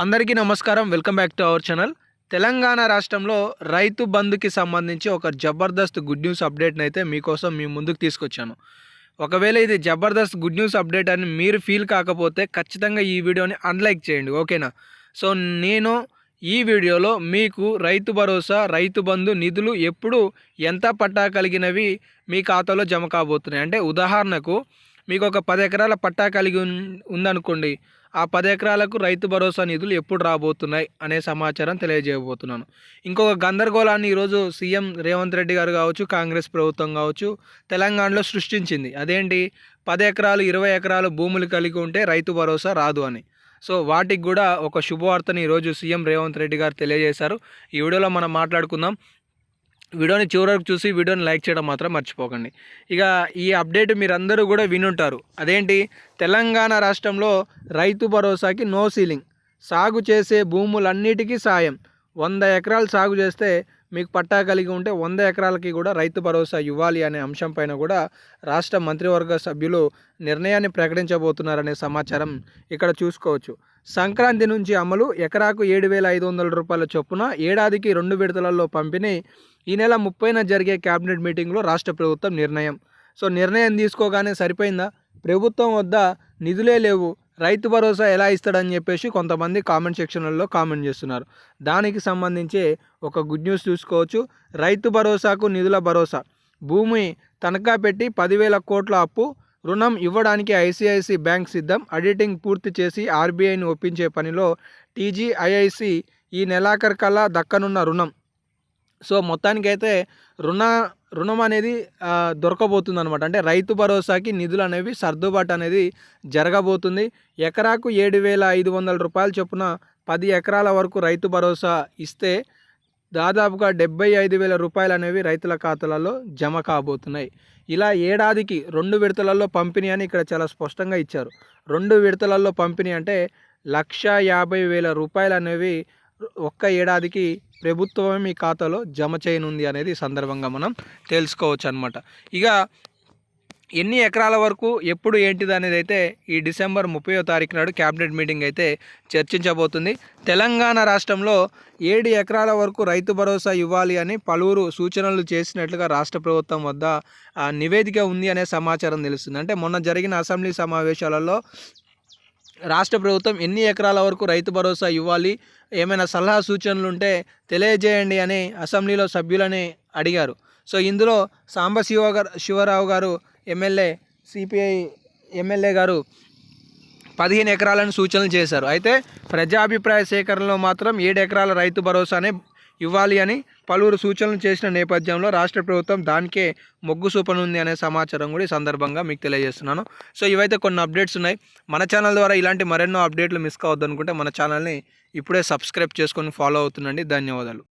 అందరికీ నమస్కారం. Welcome back to our channel. Telangana రాష్ట్రంలో రైతు బంధుకి సంబంధించి ఒక జబర్దస్త్ గుడ్ న్యూస్ అప్డేట్ని అయితే మీకోసం మీ ముందుకు తీసుకొచ్చాను. ఒకవేళ ఇది జబర్దస్త్ గుడ్ న్యూస్ అప్డేట్ అని మీరు ఫీల్ కాకపోతే ఖచ్చితంగా ఈ వీడియోని అన్లైక్ చేయండి. ఓకేనా? సో నేను ఈ వీడియోలో మీకు రైతు భరోసా రైతు బంధు నిధులు ఎప్పుడు ఎంత పట్టా కలిగినవి మీ ఖాతాలో జమ కాబోతున్నాయి? అంటే ఉదాహరణకు మీకు ఒక పది ఎకరాల పట్టా కలిగి ఉందనుకోండి. ఆ పది ఎకరాలకు రైతు భరోసా నిధులు ఎప్పుడు రాబోతున్నాయి అనే సమాచారం తెలియజేయబోతున్నాను. ఇంకొక గందరగోళాన్ని ఈరోజు సీఎం రేవంత్ రెడ్డి గారు కావచ్చు కాంగ్రెస్ ప్రభుత్వం కావచ్చు తెలంగాణలో సృష్టించింది. అదేంటి? పది ఎకరాలు ఇరవై ఎకరాలు భూములు కలిగి ఉంటే రైతు భరోసా రాదు అని. సో వాటికి కూడా ఒక శుభవార్తని ఈరోజు సీఎం రేవంత్ రెడ్డి గారు తెలియజేశారు. ఈ వీడియోలో మనం మాట్లాడుకుందాం. వీడియోని చివరి వరకు చూసి వీడియోని లైక్ చేయడం మాత్రం మర్చిపోకండి. ఇక ఈ అప్డేట్ మీరందరూ కూడా వినుంటారు. అదేంటి? తెలంగాణ రాష్ట్రంలో రైతు భరోసాకి నో సీలింగ్. సాగు చేసే భూములన్నిటికీ సాయం. వంద ఎకరాలు సాగు చేస్తే మీకు పట్టా కలిగి ఉంటే వంద ఎకరాలకి కూడా రైతు భరోసా ఇవ్వాలి అనే అంశం పైన కూడా రాష్ట్ర మంత్రివర్గ సభ్యులు నిర్ణయాన్ని ప్రకటించబోతున్నారనే సమాచారం ఇక్కడ చూసుకోవచ్చు. సంక్రాంతి నుంచి అమలు ఎకరాకు ఏడు వేల ఐదు వందల రూపాయల చొప్పున ఏడాదికి రెండు విడతలలో పంపిణీ. ఈ నెల ముప్పైన జరిగే క్యాబినెట్ మీటింగ్లో రాష్ట్ర ప్రభుత్వం నిర్ణయం. సో నిర్ణయం తీసుకోగానే సరిపోయిందా? ప్రభుత్వం వద్ద నిధులే లేవు. రైతు భరోసా ఎలా ఇస్తాడని చెప్పేసి కొంతమంది కామెంట్ సెక్షన్లలో కామెంట్ చేస్తున్నారు. దానికి సంబంధించి ఒక గుడ్ న్యూస్ చూసుకోవచ్చు. రైతు భరోసాకు నిధుల భరోసా. భూమి తనఖా పెట్టి పదివేల కోట్ల అప్పు రుణం ఇవ్వడానికి ఐసిఐసి బ్యాంక్ సిద్ధం. ఆడిటింగ్ పూర్తి చేసి ఆర్బీఐని ఒప్పించే పనిలో టీజీఐఐసి ఈ నెలాఖరు కల్లా దక్కనున్న రుణం. సో మొత్తానికైతే రుణ రుణం అనేది దొరకబోతుంది అనమాట అంటే రైతు భరోసాకి నిధులు అనేవి సర్దుబాటు అనేది జరగబోతుంది. ఎకరాకు ఏడు వేల ఐదు వందల రూపాయల చొప్పున పది ఎకరాల వరకు రైతు భరోసా ఇస్తే దాదాపుగా డెబ్బై ఐదు వేల రూపాయలు అనేవి రైతుల ఖాతాలలో జమ కాబోతున్నాయి. ఇలా ఏడాదికి రెండు విడతలలో పంపిణీ అని ఇక్కడ చాలా స్పష్టంగా ఇచ్చారు. రెండు విడతలలో పంపిణీ అంటే లక్ష యాభై వేల రూపాయలు అనేవి ఒక్క ఏడాదికి ప్రభుత్వమే మీ ఖాతాలో జమ చేయనుంది అనేది ఈ సందర్భంగా మనం తెలుసుకోవచ్చు అనమాట ఇక ఎన్ని ఎకరాల వరకు ఎప్పుడు ఏంటిది అనేది అయితే ఈ డిసెంబర్ ముప్పై తారీఖు నాడు క్యాబినెట్ మీటింగ్ అయితే చర్చించబోతుంది. తెలంగాణ రాష్ట్రంలో ఏడు ఎకరాల వరకు రైతు భరోసా ఇవ్వాలి అని పలువురు సూచనలు చేసినట్లుగా రాష్ట్ర ప్రభుత్వం వద్ద ఆ, నివేదిక ఉంది అనే సమాచారం తెలుస్తుంది. అంటే మొన్న జరిగిన అసెంబ్లీ సమావేశాలలో రాష్ట్ర ప్రభుత్వం ఎన్ని ఎకరాల వరకు రైతు భరోసా ఇవ్వాలి? ఏమైనా సలహా సూచనలు ఉంటే తెలియజేయండి అని అసెంబ్లీలో సభ్యులని అడిగారు. సో ఇందులో సాంబశివ గారు శివరావు గారు ఎమ్మెల్యే సిపిఐ ఎమ్మెల్యే గారు పదిహేను ఎకరాలను సూచనలు చేశారు. అయితే ప్రజాభిప్రాయ సేకరణలో మాత్రం ఏడు ఎకరాల రైతు భరోసానే ఇవ్వాలి అని పలువురు సూచనలు చేసిన నేపథ్యంలో రాష్ట్ర ప్రభుత్వం దానికే మొగ్గు చూపనుంది అనే సమాచారం కూడా ఈ సందర్భంగా మీకు తెలియజేస్తున్నాను. సో ఇవైతే కొన్ని అప్డేట్స్ ఉన్నాయి. మన ఛానల్ ద్వారా ఇలాంటి మరెన్నో అప్డేట్లు మిస్ కావద్దనుకుంటే మన ఛానల్ని ఇప్పుడే సబ్స్క్రైబ్ చేసుకొని ఫాలో అవుతుండండి. ధన్యవాదాలు.